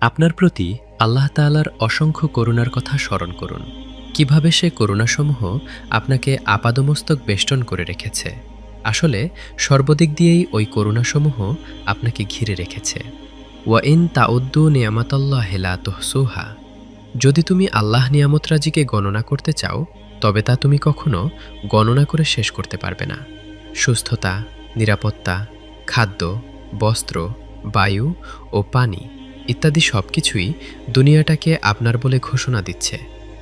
আপনার প্রতি আল্লাহ তাআলার অসংখ্য করুণার কথা স্মরণ করুন। কীভাবে সে করুণাসমূহ আপনাকে আপাদমস্তক বেষ্টন করে রেখেছে। আসলে, সর্বদিক দিয়েই ওই করুণাসমূহ আপনাকে ঘিরে রেখেছে। ওয়া ইন তাউদ্দু নিয়ামাতাল্লাহ হেলা তহসুহা। যদি তুমি আল্লাহ নিয়ামতরাজিকে গণনা করতে চাও, তবে তা তুমি কখনো গণনা করে শেষ করতে পারবে না। সুস্থতা, নিরাপত্তা, খাদ্য, বস্ত্র, বায়ু ও পানি ইত্যাদি সব কিছুই দুনিয়াটাকে আপনার বলে ঘোষণা দিচ্ছে,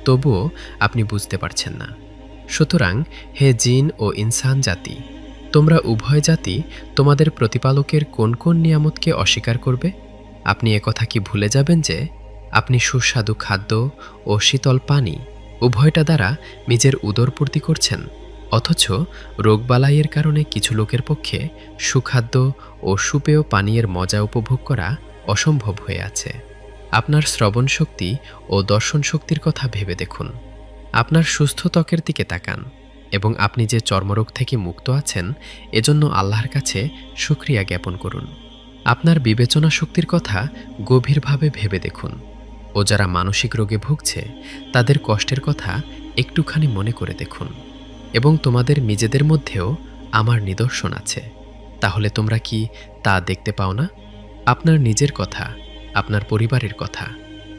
তবুও আপনি বুঝতে পারছেন না। সুতরাং হে জিন ও ইনসান জাতি, তোমরা উভয় জাতি তোমাদের প্রতিপালকের কোন কোন নিয়ামতকে অস্বীকার করবে? আপনি একথা কি ভুলে যাবেন যে আপনি সুস্বাদু খাদ্য ও শীতল পানি উভয়টা দ্বারা নিজের উদরপূর্তি করছেন, অথচ রোগবালাইয়ের কারণে কিছু লোকের পক্ষে সুখাদ্য ও সুপেয় পানীয়ের মজা উপভোগ করা অসম্ভব হয়ে আছে। আপনার শ্রবণ শক্তি ও দর্শন শক্তির কথা ভেবে দেখুন। আপনার সুস্থ ত্বকের দিকে তাকান এবং আপনি যে চর্মরোগ থেকে মুক্ত আছেন, এজন্য আল্লাহর কাছে সুক্রিয়া জ্ঞাপন করুন। আপনার বিবেচনা শক্তির কথা গভীরভাবে ভেবে দেখুন ও যারা মানসিক রোগে ভুগছে, তাদের কষ্টের কথা একটুখানি মনে করে দেখুন এবং তোমাদের নিজেদের মধ্যেও আমার নিদর্শন আছে। তাহলে তোমরা কি তা দেখতে পাও না? আপনার নিজের কথা, আপনার পরিবারের কথা,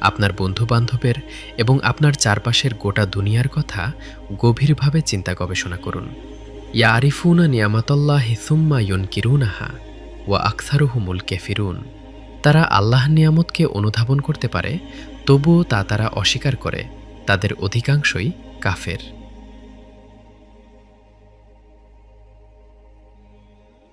আপনার বন্ধু বান্ধবের এবং আপনার চারপাশের গোটা দুনিয়ার কথা গভীরভাবে চিন্তা গবেষণা করুন। ইয়া আরিফুনা নিয়ামাতল্লাহ হিসুম্মা ইয়নকিরুনাহা ওয়া আকসারুহুমুল কেফিরুন। তারা আল্লাহ নিয়ামতকে অনুধাবন করতে পারে, তবুও তা তারা অস্বীকার করে, তাদের অধিকাংশই কাফের।